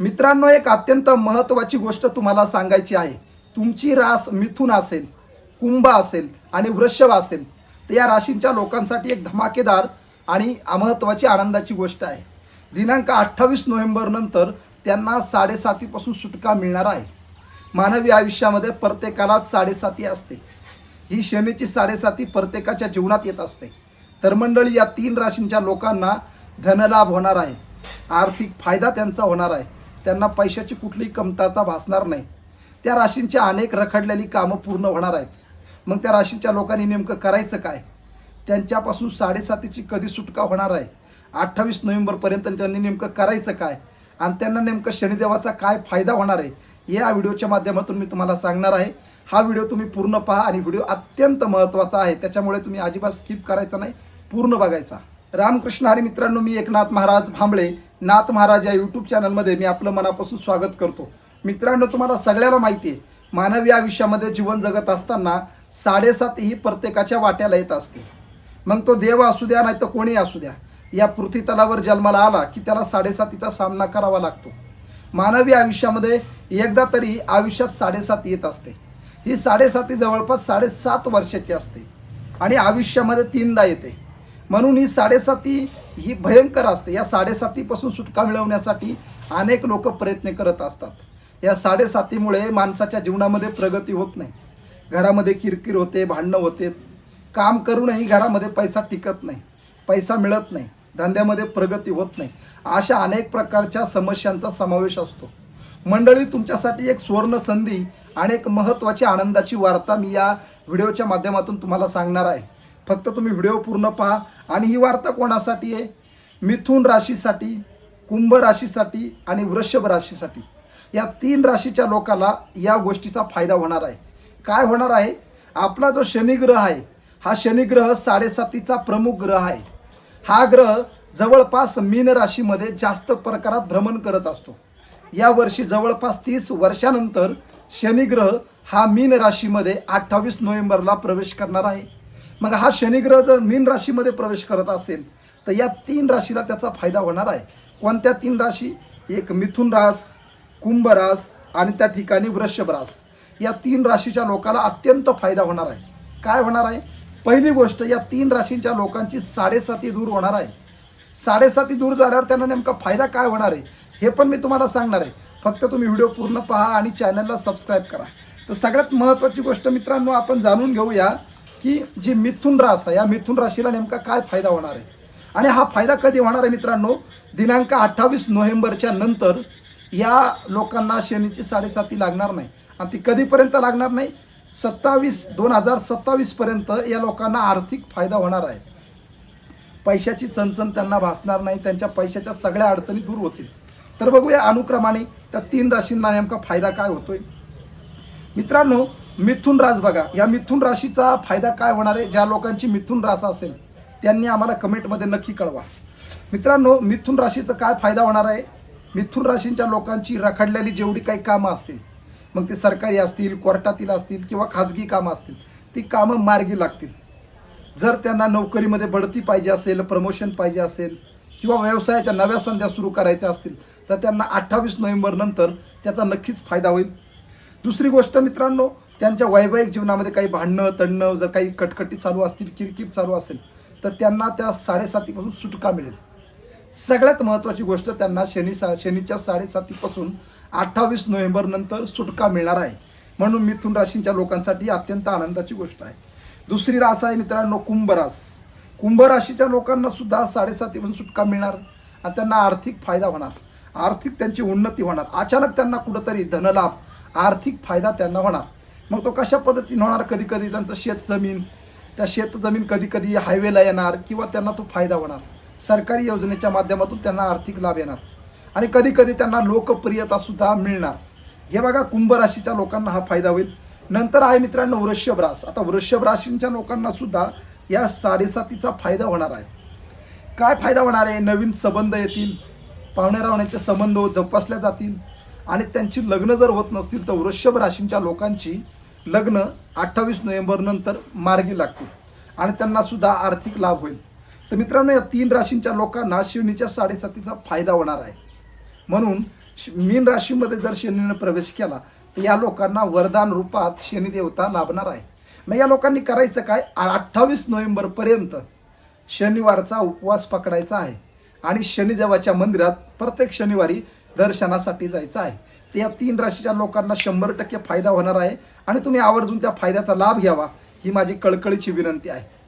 मित्रांनो एक अत्यंत महत्त्वाची गोष्ट तुम्हाला सांगायची आहे. तुमची रास मिथुन असेल कुंभ असेल आणि वृषभ असेल तर या राशींच्या लोकांसाठी एक धमाकेदार आणि महत्त्वाची आनंदाची गोष्ट आहे. दिनांक अठ्ठावीस नोव्हेंबरनंतर त्यांना साडेसातीपासून सुटका मिळणार आहे. मानवी आयुष्यामध्ये प्रत्येकालाच साडेसाती असते. ही शनीची साडेसाती प्रत्येकाच्या जीवनात येत असते. तर मंडळी या तीन राशींच्या लोकांना धनलाभ होणार आहे. आर्थिक फायदा त्यांचा होणार आहे. त्यांना पैशाची कुठलीही कमतरता भासणार नाही. त्या राशींच्या अनेक रखडलेली कामं पूर्ण होणार आहेत. मग त्या राशींच्या लोकांनी नेमकं करायचं काय? त्यांच्यापासून साडेसातीची कधी सुटका होणार आहे? अठ्ठावीस नोव्हेंबरपर्यंत त्यांनी नेमकं करायचं काय? आणि त्यांना नेमकं शनिदेवाचा काय फायदा होणार आहे? या व्हिडिओच्या माध्यमातून मी तुम्हाला सांगणार आहे. हा व्हिडिओ तुम्ही पूर्ण पहा आणि व्हिडिओ अत्यंत महत्त्वाचा आहे. त्याच्यामुळे तुम्ही अजिबात स्किप करायचा नाही. पूर्ण बघायचा. रामकृष्ण हरी मित्रांनो मी एकनाथ महाराज भांबळे नाथ महाराज या यूट्यूब चॅनलमध्ये मी आपलं मनापासून स्वागत करतो. मित्रांनो तुम्हाला सगळ्याला माहिती आहे मानवी आयुष्यामध्ये जीवन जगत असताना साडेसात ही प्रत्येकाच्या वाट्याला येत असते. मग तो देव असू द्या नाही तर कोणी असू द्या या पृथ्वी तलावर जन्माला आला की त्याला साडेसातीचा सामना करावा लागतो. मानवी आयुष्यामध्ये एकदा तरी आयुष्यात साडेसात येत असते. ही साडेसाती जवळपास साडेसात वर्षाची असते आणि आयुष्यामध्ये तीनदा येते. म्हणून ही साडेसाती ही भयंकर असते. या साडेसातीपासून सुटका मिळवण्यासाठी अनेक लोक प्रयत्न करत असतात. या साडेसातीमुळे माणसाच्या जीवनामध्ये प्रगती होत नाही. घरामध्ये किरकिर होते भांडणं होते. काम करूनही घरामध्ये पैसा टिकत नाही. पैसा मिळत नाही. धंद्यामध्ये प्रगती होत नाही. अशा अनेक प्रकारच्या समस्यांचा समावेश असतो. मंडळी तुमच्यासाठी एक सुवर्ण संधी आणि एक महत्त्वाची आनंदाची वार्ता मी या व्हिडिओच्या माध्यमातून तुम्हाला सांगणार आहे. फक्त तुम्ही व्हिडिओ पूर्ण पहा. आणि ही वार्ता कोणासाठी आहे? मिथुन राशीसाठी कुंभ राशीसाठी आणि वृषभ राशीसाठी. या तीन राशीच्या लोकाला या गोष्टीचा फायदा होणार आहे. काय होणार आहे? आपला जो शनिग्रह आहे हा शनिग्रह साडेसातीचा प्रमुख ग्रह आहे. हा ग्रह जवळपास मीन राशीमध्ये जास्त प्रकारात भ्रमण करत असतो. या वर्षी जवळपास तीस वर्षानंतर शनिग्रह हा मीन राशीमध्ये अठ्ठावीस नोव्हेंबरला प्रवेश करणार आहे. मग हा शनिग्रह जर मीन राशीमध्ये प्रवेश करत असेल तर या तीन राशीला त्याचा फायदा होणार आहे. कोणत्या तीन राशी? एक मिथुन रास कुंभ रास आणि त्या ठिकाणी वृषभ रास. या तीन राशीच्या लोकाला अत्यंत फायदा होणार आहे. काय होणार आहे? पहिली गोष्ट या तीन राशींच्या लोकांची साडेसाती दूर होणार आहे. साडेसाती दूर झाल्यावर त्यांना नेमका फायदा काय होणार आहे? हे पण मी तुम्हाला सांगणार आहे. फक्त तुम्ही व्हिडिओ पूर्ण पहा आणि चॅनलला सबस्क्राईब करा. तर सगळ्यात महत्त्वाची गोष्ट मित्रांनो आपण जाणून घेऊया की जी मिथुन रास आहे या मिथुन राशीला नेमका काय फायदा होणार आहे? आणि हा फायदा कधी होणार आहे मित्रांनो? दिनांक अठ्ठावीस नोव्हेंबरच्या नंतर या लोकांना शनीची साडेसाती लागणार नाही. आणि ती कधीपर्यंत लागणार नाही? सत्तावीस दोन हजार सत्तावीसपर्यंत या लोकांना आर्थिक फायदा होणार आहे. पैशाची चणचण त्यांना भासणार नाही त्यांच्या पैशाच्या सगळ्या अडचणी दूर होतील. तर बघूया अनुक्रमाने त्या तीन राशींना नेमका फायदा काय होतोय? मित्रांनो मिथुन रास बघा. या मिथुन राशीचा फायदा काय होणार आहे? ज्या लोकांची मिथुन रास असेल त्यांनी आम्हाला कमेंटमध्ये नक्की कळवा. मित्रांनो मिथुन राशीचा काय फायदा होणार आहे? मिथुन राशींच्या लोकांची रखडलेली जेवढी काही कामं असतील मग ते सरकारी असतील कोर्टातील असतील किंवा खाजगी कामं असतील ती कामं मार्गी लागतील. जर त्यांना नोकरीमध्ये बढती पाहिजे असेल प्रमोशन पाहिजे असेल किंवा व्यवसायाच्या नव्या संध्या सुरू करायच्या असतील तर त्यांना अठ्ठावीस नोव्हेंबरनंतर त्याचा नक्कीच फायदा होईल. दुसरी गोष्ट मित्रांनो त्यांच्या वैवाहिक जीवनामध्ये काही भांडणं तणणं जर काही कटकटी चालू असतील किरकिर चालू असेल तर त्यांना त्या साडेसातीपासून सुटका मिळेल. सगळ्यात महत्त्वाची गोष्ट त्यांना शनी सा शनीच्या साडेसातीपासून अठ्ठावीस नोव्हेंबर नंतर सुटका मिळणार आहे. म्हणून मिथुन राशींच्या लोकांसाठी अत्यंत आनंदाची गोष्ट आहे. दुसरी रास आहे मित्रांनो कुंभ रास. कुंभ राशीच्या लोकांना सुद्धा साडेसातीपासून सुटका मिळणार आणि त्यांना आर्थिक फायदा होणार. आर्थिक त्यांची उन्नती होणार. अचानक त्यांना कुठंतरी धनलाभ आर्थिक फायदा त्यांना होणार. मग तो कशा पद्धतीने होणार? कधी कधी त्यांचं शेत जमीन त्या शेत जमीन कधी कधी हायवेला येणार किंवा त्यांना तो फायदा होणार. सरकारी योजनेच्या माध्यमातून त्यांना आर्थिक लाभ येणार. आणि कधी कधी त्यांना लोकप्रियता सुद्धा मिळणार. हे बघा कुंभ राशीच्या लोकांना हा फायदा होईल. नंतर आहे मित्रांनो वृषभ रास. आता वृषभ राशींच्या लोकांना सुद्धा या साडेसातीचा फायदा होणार आहे. काय फायदा होणार आहे? नवीन संबंध येतील. पाहुण्या रावण्याचे संबंध जोपासल्या जातील. आणि त्यांची लग्न जर होत नसतील तर वृषभ राशींच्या लोकांची लग्न अठ्ठावीस नोव्हेंबर नंतर मार्गी लागतील. आणि त्यांना सुद्धा आर्थिक लाभ होईल. तर मित्रांनो या तीन राशींच्या लोकांना शिवणीच्या साडेसातीचा फायदा होणार आहे. म्हणून श- मीन राशीमध्ये जर शनीनं प्रवेश केला तर या लोकांना वरदान रूपात शनिदेवता लाभणार आहे. मग या लोकांनी करायचं काय? अठ्ठावीस नोव्हेंबरपर्यंत शनिवारचा उपवास पकडायचा आहे. आणि शनिदेवाच्या मंदिरात प्रत्येक शनिवारी दर्शनासाठी जायचं आहे. तर या तीन राशीच्या लोकांना शंभर टक्के फायदा होणार आहे. आणि तुम्ही आवर्जून त्या फायद्याचा लाभ घ्यावा. ही माझी कळकळीची विनंती आहे.